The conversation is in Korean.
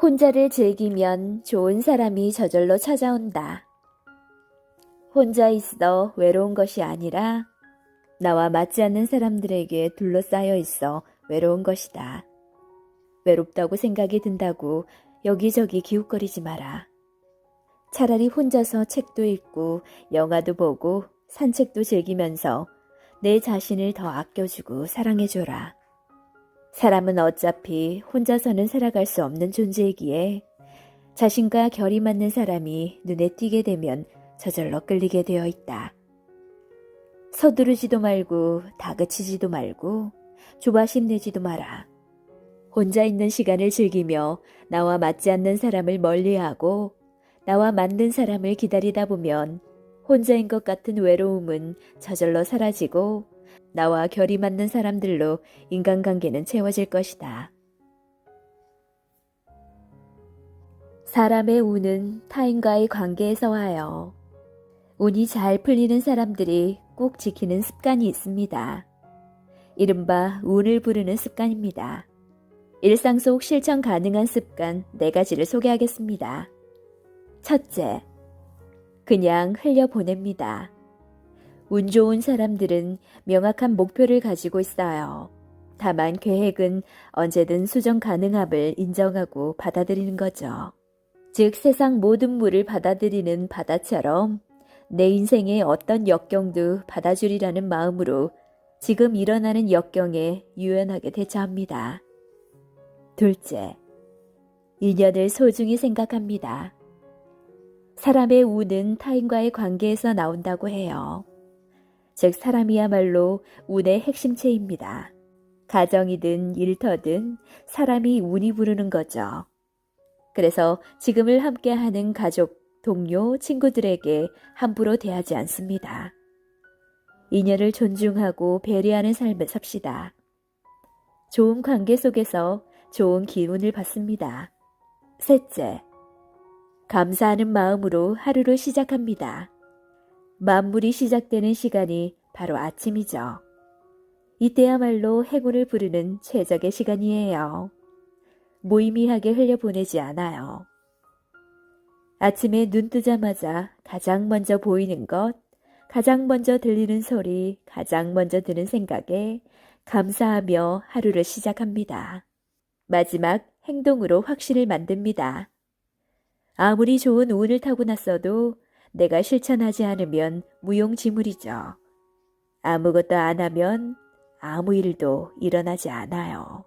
혼자를 즐기면 좋은 사람이 저절로 찾아온다. 혼자 있어 외로운 것이 아니라 나와 맞지 않는 사람들에게 둘러싸여 있어 외로운 것이다. 외롭다고 생각이 든다고 여기저기 기웃거리지 마라. 차라리 혼자서 책도 읽고 영화도 보고 산책도 즐기면서 내 자신을 더 아껴주고 사랑해줘라. 사람은 어차피 혼자서는 살아갈 수 없는 존재이기에 자신과 결이 맞는 사람이 눈에 띄게 되면 저절로 끌리게 되어 있다. 서두르지도 말고 다그치지도 말고 조바심 내지도 마라. 혼자 있는 시간을 즐기며 나와 맞지 않는 사람을 멀리하고 나와 맞는 사람을 기다리다 보면 혼자인 것 같은 외로움은 저절로 사라지고 나와 결이 맞는 사람들로 인간관계는 채워질 것이다. 사람의 운은 타인과의 관계에서 와요. 운이 잘 풀리는 사람들이 꼭 지키는 습관이 있습니다. 이른바 운을 부르는 습관입니다. 일상 속 실천 가능한 습관 네 가지를 소개하겠습니다. 첫째, 그냥 흘려보냅니다. 운 좋은 사람들은 명확한 목표를 가지고 있어요. 다만 계획은 언제든 수정 가능함을 인정하고 받아들이는 거죠. 즉 세상 모든 물을 받아들이는 바다처럼 내 인생의 어떤 역경도 받아주리라는 마음으로 지금 일어나는 역경에 유연하게 대처합니다. 둘째, 인연을 소중히 생각합니다. 사람의 운은 타인과의 관계에서 나온다고 해요. 즉, 사람이야말로 운의 핵심체입니다. 가정이든 일터든 사람이 운이 부르는 거죠. 그래서 지금을 함께하는 가족, 동료, 친구들에게 함부로 대하지 않습니다. 인연을 존중하고 배려하는 삶을 삽시다. 좋은 관계 속에서 좋은 기운을 받습니다. 셋째, 감사하는 마음으로 하루를 시작합니다. 만물이 시작되는 시간이 바로 아침이죠. 이때야말로 행운을 부르는 최적의 시간이에요. 무의미하게 흘려보내지 않아요. 아침에 눈 뜨자마자 가장 먼저 보이는 것, 가장 먼저 들리는 소리, 가장 먼저 드는 생각에 감사하며 하루를 시작합니다. 마지막 행동으로 확신을 만듭니다. 아무리 좋은 운을 타고 났어도 내가 실천하지 않으면 무용지물이죠. 아무것도 안 하면 아무 일도 일어나지 않아요.